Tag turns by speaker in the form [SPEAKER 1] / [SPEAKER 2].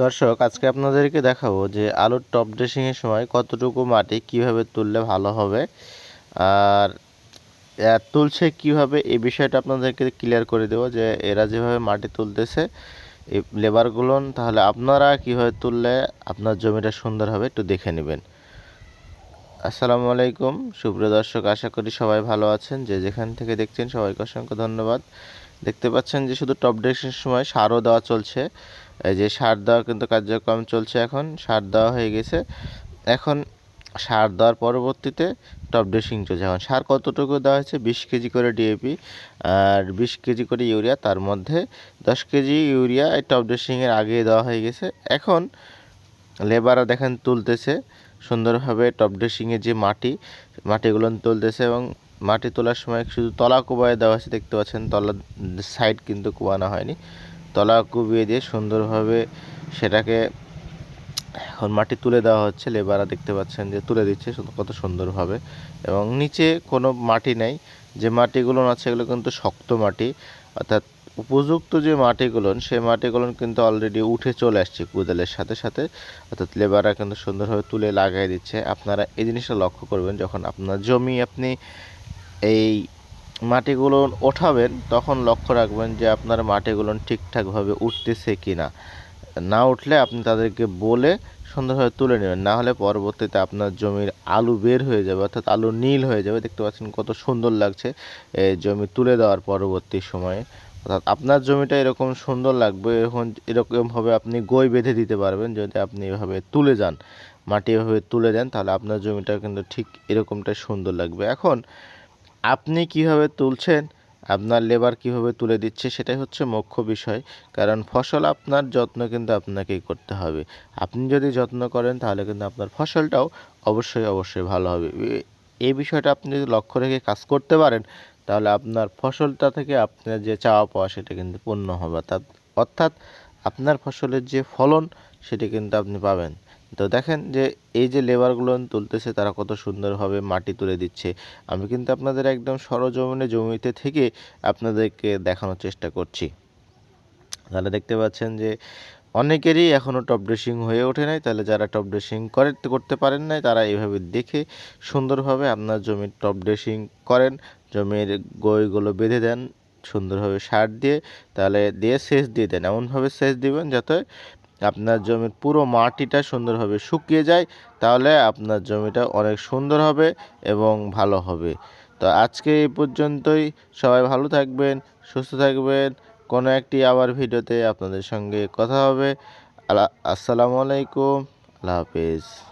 [SPEAKER 1] দর্শক, আজকে আপনাদেরকে দেখাবো যে আলুর টপ ড্রেসিংয়ের সময় কতটুকু মাটি কীভাবে তুললে ভালো হবে আর তুলছে কীভাবে এই বিষয়টা আপনাদেরকে ক্লিয়ার করে দেবো যে এরা যেভাবে মাটি তুলতেছে, এই লেবারগুলো তাহলে আপনারা কীভাবে তুললে আপনার জমিটা সুন্দর হবে একটু দেখে নেবেন। আসসালামু আলাইকুম, সুপ্রিয় দর্শক, আশা করি সবাই ভালো আছেন। যে যেখান থেকে দেখছেন সবাইকে অসংখ্য ধন্যবাদ। দেখতে পাচ্ছেন যে শুধু টপ ড্রেসিংয়ের সময় সারও দেওয়া চলছে। এই যে সার দেওয়া কিন্তু কার্যক্রম চলছে এখন, সার দেওয়া হয়ে গেছে। এখন সার দেওয়ার পরবর্তীতে টপ ড্রেসিং চলছে। এখন সার কতটুকু দেওয়া হয়েছে? বিশ কেজি করে ডিএপি আর বিশ কেজি করে ইউরিয়া, তার মধ্যে দশ কেজি ইউরিয়া এই টপ ড্রেসিংয়ের আগে দেওয়া হয়ে গেছে। এখন লেবাররা দেখেন তুলতেছে সুন্দরভাবে টপ ড্রেসিংয়ে যে মাটি, মাটিগুলো তুলতেছে এবং মাটি তোলার সময় শুধু তলা কোবায় দেওয়া আছে দেখতে পাচ্ছেন তলার সাইড কিন্তু কোবানো হয়নি। তলা কুবিয়ে দিয়ে সুন্দরভাবে সেটাকে এখন মাটি তুলে দেওয়া হচ্ছে। লেবাররা দেখতে পাচ্ছেন যে তুলে দিচ্ছে কত সুন্দরভাবে। এবং নিচে কোনো মাটি নেই। যে মাটিগুলো আছে এগুলো কিন্তু শক্ত মাটি। অর্থাৎ উপযুক্ত যে মাটিগুলো সেই মাটিগুলো কিন্তু অলরেডি উঠে চলে আসছে কুদালের সাথে সাথে। অর্থাৎ লেবাররা কিন্তু সুন্দরভাবে তুলে লাগাই দিচ্ছে। আপনারা এই জিনিসটা লক্ষ্য করবেন, যখন আপনার জমি আপনি এই মাটিগুলো ওঠাবেন, তখন লক্ষ্য রাখবেন যে আপনার মাটিগুলো ঠিকঠাকভাবে উঠতেছে কি না না উঠলে আপনি তাদেরকে বলে সুন্দরভাবে তুলে নেবেন। না হলে পরবর্তীতে আপনার জমির আলু বের হয়ে যাবে, অর্থাৎ আলু নীল হয়ে যাবে। দেখতে পাচ্ছেন কত সুন্দর লাগছে এই জমি তুলে দেওয়ার পরবর্তী সময়ে। অর্থাৎ আপনার জমিটা এরকম সুন্দর লাগবে, এখন এরকমভাবে আপনি গই বেঁধে দিতে পারবেন। যদি আপনি এভাবে তুলে যান, মাটি এভাবে তুলে দেন, তাহলে আপনার জমিটা কিন্তু ঠিক এরকমটাই সুন্দর লাগবে। এখন আপনি কীভাবে তুলছেন, আপনার লেবার কীভাবে তুলে দিচ্ছে, সেটাই হচ্ছে মুখ্য বিষয়। কারণ ফসল আপনার যত্ন কিন্তু আপনাকেই করতে হবে। আপনি যদি যত্ন করেন, তাহলে কিন্তু আপনার ফসলটাও অবশ্যই অবশ্যই ভালো হবে। এই বিষয়টা আপনি যদি লক্ষ্য রেখে কাজ করতে পারেন, তাহলে আপনার ফসলটা থেকে আপনার যে চাওয়া পাওয়া, সেটা কিন্তু পূর্ণ হবে। অর্থাৎ অর্থাৎ আপনার ফসলের যে ফলন, সেটি কিন্তু আপনি পাবেন। তো দেখেন যে এই যে লেবারগুলো তুলতেছে, তারা কত সুন্দরভাবে মাটি তুলে দিচ্ছে। আমি কিন্তু আপনাদের একদম সরজমিনে জমিতে থেকে আপনাদেরকে দেখানোর চেষ্টা করছি। তাহলে দেখতে পাচ্ছেন যে অনেকেরই এখনও টপ ড্রেসিং হয়ে ওঠে নাই। তাহলে যারা টপ ড্রেসিং করে, করতে পারেন নাই, তারা এইভাবে দেখে সুন্দরভাবে আপনার জমির টপ ড্রেসিং করেন। জমির গইগুলো বেঁধে দেন, সুন্দরভাবে সার দিয়ে, তাহলে দিয়ে সেচ দিয়ে দেন। এমনভাবে সেচ দিবেন যাতে আপনার জমির পুরো মাটিটা সুন্দরভাবে শুকিয়ে যায়, তাহলে আপনার জমিটা অনেক সুন্দর হবে এবং ভালো হবে। তো আজকে এই পর্যন্তই। সবাই ভালো থাকবেন, সুস্থ থাকবেন। কোনো একটি আবার ভিডিওতে আপনাদের সঙ্গে কথা হবে। আসসালামু আলাইকুম। আল্লাহ হাফিজ।